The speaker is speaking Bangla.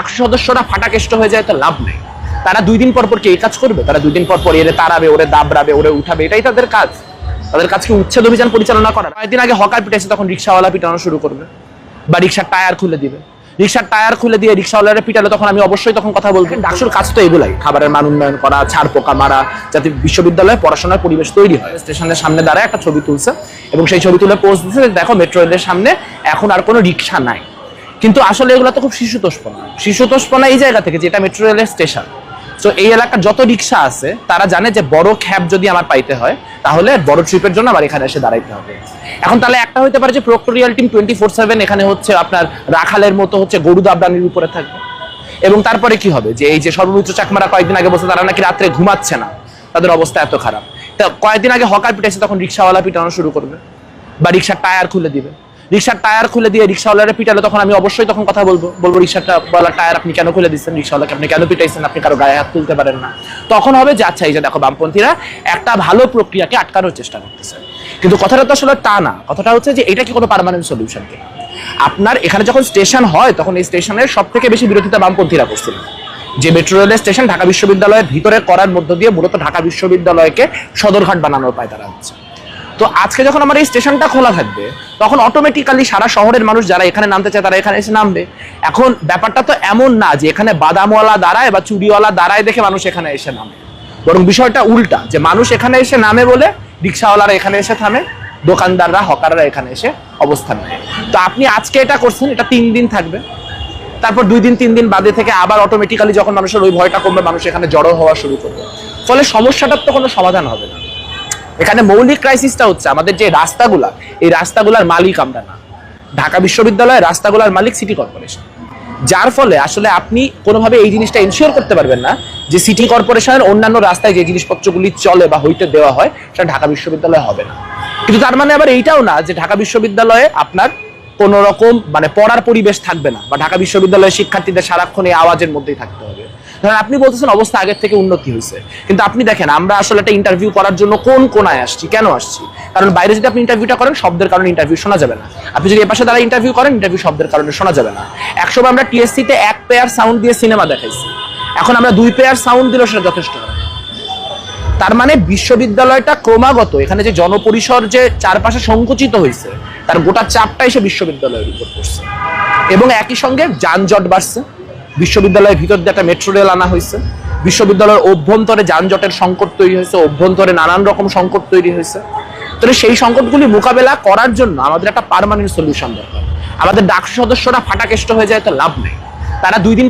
ডাকসু সদস্যরা ফাটাকেষ্ট হয়ে যায়, তো লাভ নেই। তারা দুই দিন পর পর কি এই কাজ করবে? তারা দুই দিন পর পর এরে তাড়াবে, ওরে দাবড়াবে, ওরে উঠাবে, এটাই তাদের কাজ। তাদের কাজকে উচ্ছেদ অভিযান পরিচালনা করা। কয়েকদিন আগে হকার পিটাইছে, তখন রিক্সাওয়ালা পিটানো শুরু করবে। বা রিক্সার টায়ার খুলে দিবে। রিক্সার টায়ার খুলে দিয়ে রিক্সাওয়ালারা পিটালে, তখন আমি অবশ্যই তখন কথা বলব। ডাকসুর কাজ তো এগুলাই। খাবারের মান উন্নয়ন করা, ছাড়, পোকা মারা, যাতে বিশ্ববিদ্যালয়ে পড়াশোনার পরিবেশ তৈরি হয়। স্টেশনের সামনে দাঁড়ায় একটা ছবি তুলছে, এবং সেই ছবি তুলে পোস্ট দিচ্ছে দেখো মেট্রো রেলের সামনে এখন আর কোনো রিক্সা নাই। কিন্তু আসলে এগুলো তো খুব শিশুতোষপনা। শিশুতোষপনা এই জায়গা থেকে যেটা মেট্রো রেলের স্টেশন তো এই এলাকার যত রিক্সা আছে, তারা জানে যে বড় ক্যাব যদি আমার পাইতে হয়, তাহলে বড় ট্রিপের জন্য আবার এখানে এসে দাঁড়াইতে হবে। এখন তাহলে একটা হতে পারে যে proctorial team twenty four seven এখানে হচ্ছে আপনার রাখালের মতো হচ্ছে গরু দাবরানির উপরে থাকবে। এবং তারপরে কি হবে? যে এই যে সর্বমিত্র চাকমারা কয়েকদিন আগে বসে তারা নাকি রাত্রে ঘুমাচ্ছে না। তাদের অবস্থা এত খারাপ। তা কয়েকদিন আগে হকার পিটাইছে, তখন রিক্সাওয়ালা পিটানো শুরু করবে। বা রিক্সার টায়ার খুলে দিবে। রিক্সার টায়ার খুলে দিয়ে রিক্সাওয়ালারা পিটালে তখন আমি অবশ্যই তখন কথা বলব বলব, রিক্সাটা টায়ার আপনি কেন খুলে দিচ্ছেন? রিক্সাওয়ালাকে আপনি কেন পিটাইছেন? আপনি কারও গায়ে হাত তুলতে পারেন না। তখন হবে যে আচ্ছা এই যে দেখো, বামপন্থীরা একটা ভালো প্রক্রিয়াকে আটকানোর চেষ্টা করতেছে। কিন্তু কথাটা তো আসলে তা না। কথাটা হচ্ছে যে, এটা কি কোনো পার্মানেন্ট সলিউশন কিনা? আপনার এখানে যখন স্টেশন হয়, তখন এই স্টেশনের সব থেকে বেশি বিরোধিতা বামপন্থীরা করছিল। যে মেট্রো রেলের স্টেশন ঢাকা বিশ্ববিদ্যালয়ের ভিতরে করার মধ্য দিয়ে মূলত ঢাকা বিশ্ববিদ্যালয়কে সদরঘাট বানানোর পায় তারা হচ্ছে। তো আজকে যখন আমার এই স্টেশনটা খোলা থাকবে, তখন অটোমেটিক্যালি সারা শহরের মানুষ যারা এখানে নামতে চায় তারা এখানে এসে নামবে। এখন ব্যাপারটা তো এমন না যে এখানে বাদামওয়ালা দাঁড়ায় বা চুরিওয়ালা দাঁড়ায় দেখে মানুষ এখানে এসে নামে। বরং বিষয়টা উল্টা, যে মানুষ এখানে এসে নামে বলে রিক্সাওয়ালারা এখানে এসে থামে, দোকানদাররা, হকাররা এখানে এসে অবস্থান নেয়। তো আপনি আজকে এটা করছেন, এটা তিন দিন থাকবে। তারপর দুই দিন, তিন দিন বাদে থেকে আবার অটোমেটিক্যালি যখন মানুষের ওই ভয়টা কমবে, মানুষ এখানে জড়ো হওয়া শুরু করবে। ফলে সমস্যাটার তো কোনো সমাধান হবে না। এখানে মৌলিক ক্রাইসিসটা হচ্ছে আমাদের যে রাস্তাগুলা, এই রাস্তাগুলার মালিক আমরা না। ঢাকা বিশ্ববিদ্যালয়ের রাস্তাগুলার মালিক সিটি কর্পোরেশন যার ফলে আসলে আপনি কোনোভাবে এই জিনিসটা এনশিওর করতে পারবেন না যে সিটি কর্পোরেশনের অন্যান্য রাস্তায় যে জিনিসপত্রগুলি চলে বা হইতে দেওয়া হয়, সেটা ঢাকা বিশ্ববিদ্যালয়ে হবে না। কিন্তু তার মানে আবার এইটাও না যে ঢাকা বিশ্ববিদ্যালয়ে আপনার কোন রকম মানে পড়ার পরিবেশ থাকবে না বা ঢাকা বিশ্ববিদ্যালয়ের শিক্ষার্থীদের সারাক্ষণ এই আওয়াজের মধ্যেই থাকতে হবে। ধরেন আপনি বলতেছেন অবস্থা আগের থেকে উন্নতি হয়েছে। কিন্তু আপনি দেখেন, আমরা আসলে একটা ইন্টারভিউ করার জন্য কোন কোনায় আসছি, কেন আসছি? কারণ বাইরে যদি আপনি ইন্টারভিউটা করেন, শব্দের কারণে ইন্টারভিউ শোনা যাবে না। আপনি যদি এপাশে দ্বারা ইন্টারভিউ করেন ইন্টারভিউ শব্দের কারণে শোনা যাবে না। একসময় আমরা টিএসসি তে এক পেয়ার সাউন্ড দিয়ে সিনেমা দেখাইছি। এখন আমরা দুই পেয়ার সাউন্ড দিলেও সেটা যথেষ্ট হবে। তার মানে বিশ্ববিদ্যালয়টা ক্রমাগত, এখানে যে জনপরিসর যে চারপাশে সংকুচিত হয়েছে, তার গোটা চাপটা এসে বিশ্ববিদ্যালয়ের উপর পড়ছে। এবং একই সঙ্গে যানজট বাড়ছে। বিশ্ববিদ্যালয়ের ভিতর দিয়ে একটা মেট্রো রেল আনা হয়েছে। বিশ্ববিদ্যালয়ের অভ্যন্তরে যানজটের সংকট তৈরি হয়েছে, অভ্যন্তরে নানান রকম সংকট তৈরি হয়েছে। তাহলে সেই সংকটগুলি মোকাবেলা করার জন্য আমাদের একটা পারমানেন্ট সলিউশন দরকার। আমাদের ডাক্তার সদস্যরা ফাটাকেষ্ট হয়ে যায়, তো লাভ নেই। তারা দুই দিন